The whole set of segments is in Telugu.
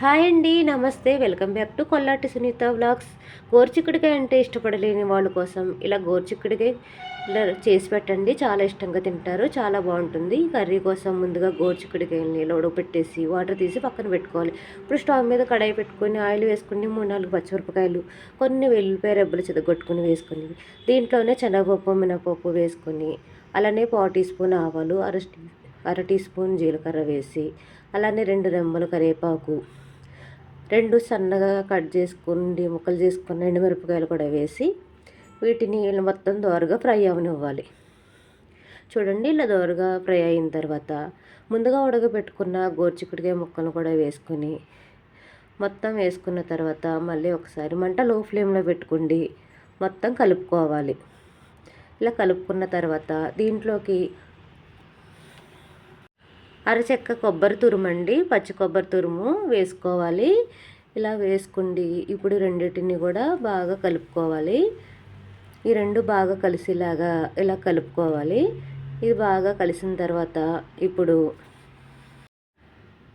హాయ్ అండి నమస్తే. Welcome back to Kollati Sunitha vlogs. గోర్చిక్కుడికాయ అంటే ఇష్టపడలేని వాళ్ళ కోసం ఇలా గోర్చిక్కుడికాయ చేసి పెట్టండి. చాలా ఇష్టంగా తింటారు చాలా బాగుంటుంది. కర్రీ కోసం ముందుగా గోరుచిక్కుడికాయలని ఇలా ఉడకపెట్టేసి వాటర్ తీసి పక్కన పెట్టుకోవాలి. ఇప్పుడు స్టవ్ మీద కడాయి పెట్టుకొని ఆయిల్ వేసుకుని మూడు నాలుగు పచ్చిమిరపకాయలు కొన్ని వెల్లిపాయ రెబ్బలు చెదగొట్టుకుని వేసుకొని దీంట్లోనే శనగపప్పు మినపప్పు వేసుకొని అలానే పావు టీ స్పూన్ ఆవాలు అర అర టీ స్పూన్ జీలకర్ర వేసి అలానే రెండు రెమ్మలు కరివేపాకు రెండు సన్నగా కట్ చేసుకుని ముక్కలు చేసుకుని ఎండుమిరపకాయలు కూడా వేసి వీటిని మొత్తం దోరగా ఫ్రై అవనివ్వాలి. చూడండి ఇలా దోరగా ఫ్రై అయిన తర్వాత ముందుగా ఉడకబెట్టుకున్న గోర్చిక్కుడికాయ ముక్కలు కూడా వేసుకొని మొత్తం వేసుకున్న తర్వాత మళ్ళీ ఒకసారి మంట లో ఫ్లేమ్లో పెట్టుకుండి మొత్తం కలుపుకోవాలి. ఇలా కలుపుకున్న తర్వాత దీంట్లోకి అరచెక్క కొబ్బరి తురుమండి పచ్చి కొబ్బరి తురుము వేసుకోవాలి. ఇలా వేసుకోండి ఇప్పుడు రెండింటిని కూడా బాగా కలుపుకోవాలి. ఈ రెండు బాగా కలిసేలాగా ఇలా కలుపుకోవాలి. ఇది బాగా కలిసిన తర్వాత ఇప్పుడు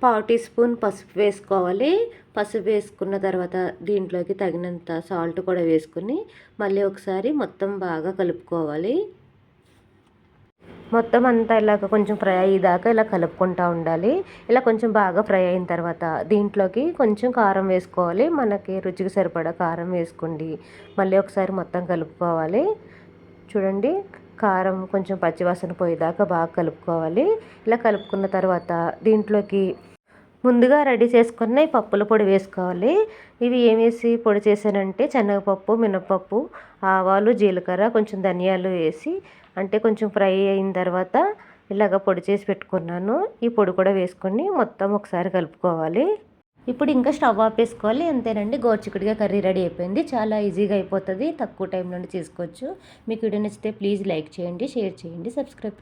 పావు టీ స్పూన్ పసుపు వేసుకోవాలి. పసుపు వేసుకున్న తర్వాత దీంట్లోకి తగినంత సాల్ట్ కూడా వేసుకుని మళ్ళీ ఒకసారి మొత్తం బాగా కలుపుకోవాలి. మొత్తం అంతా ఇలాగ కొంచెం ఫ్రై అయ్యేదాకా ఇలా కలుపుకుంటూ ఉండాలి. ఇలా కొంచెం బాగా ఫ్రై అయిన తర్వాత దీంట్లోకి కొంచెం కారం వేసుకోవాలి. మనకి రుచికి సరిపడా కారం వేసుకోండి. మళ్ళీ ఒకసారి మొత్తం కలుపుకోవాలి. చూడండి కారం కొంచెం పచ్చివాసన పోయేదాకా బాగా కలుపుకోవాలి. ఇలా కలుపుకున్న తర్వాత దీంట్లోకి ముందుగా రెడీ చేసుకున్న ఈ పప్పుల పొడి వేసుకోవాలి. ఇవి ఏమేసి పొడి చేశానంటే శనగపప్పు మినపప్పు ఆవాలు జీలకర్ర కొంచెం ధనియాలు వేసి అంటే కొంచెం ఫ్రై అయిన తర్వాత ఇలాగ పొడి చేసి పెట్టుకున్నాను. ఈ పొడి కూడా వేసుకొని మొత్తం ఒకసారి కలుపుకోవాలి. ఇప్పుడు ఇంకా స్టవ్ ఆపేసుకోవాలి. అంతేనండి గోర్చికుడిగా కర్రీ రెడీ అయిపోయింది. చాలా ఈజీగా అయిపోతుంది. తక్కువ టైంలో చేసుకోవచ్చు. మీకు వీడియో నచ్చితే ప్లీజ్ లైక్ చేయండి షేర్ చేయండి సబ్స్క్రైబ్